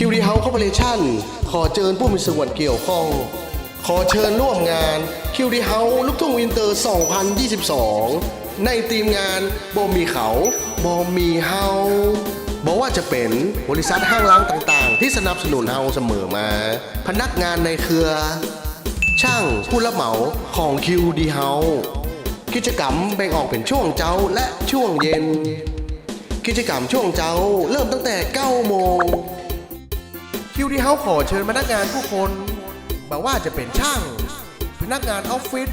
คิวดีเฮาส์คอร์ปอเรชั่นขอเชิญผู้มีส่วนเกี่ยวข้อง ขอเชิญร่วมงานคิวดีเฮาส์ลูกทุ่งวินเตอร์ 2022 ในทีมงานบ่มีเขาบ่มีเฮาบอกว่าจะเป็นบริษัทห้างร้านต่างๆ ที่สนับสนุนเฮาเสมอมา พนักงานในเครือ ช่างผู้รับเหมาของคิวดีเฮาส์กิจกรรมแบ่งออกเป็นช่วงเช้าและช่วงเย็น กิจกรรมช่วงเช้าเริ่มตั้งแต่ 9 โมง วดีเฮาขอเชิญพนักงานทุกคนบอกว่าจะเป็นช่าง พนักงานออฟฟิศ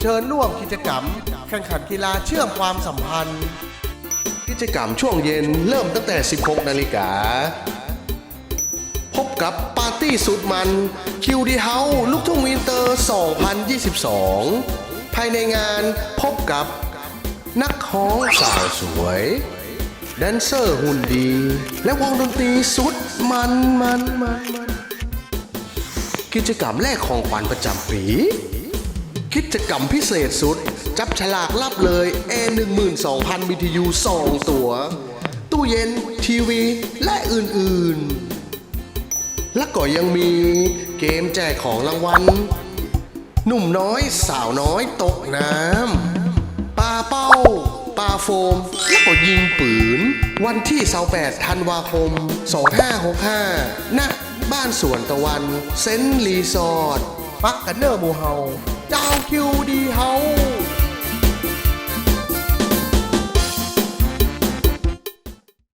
เชิญร่วมกิจกรรม แข่งขันกีฬาเชื่อมความสัมพันธ์ กิจกรรมช่วงเย็นเริ่มตั้งแต่ 16 นาฬิกา พบกับปาร์ตี้สุดมันคิวดีเฮาลูกทุ่งวินเตอร์ 2022 ภายในงานพบกับนักฮ้องสาวสวย แดนเซอร์หุ่นดี และวงดนตรีสุดมันมันมันมันกิจกรรมแรกของขวัญประจำปี กิจกรรมพิเศษสุด จับฉลากรับเลย A 1 2 0 0 0 BTU 2 ตัว ตู้เย็น ทีวี และอื่นๆ และก็ยังมีเกมแจกของรางวัล หนุ่มน้อยสาวน้อยตกน้ำปลาเป้าปลาโฟม แล้วก็ยิงปืน วันที่28ธันวาคม 2565ณบ้านสวนตะวัน เซนต์รีสอร์ทปักกันเนอร์หมูเฮาเจ้าคิวดีเฮา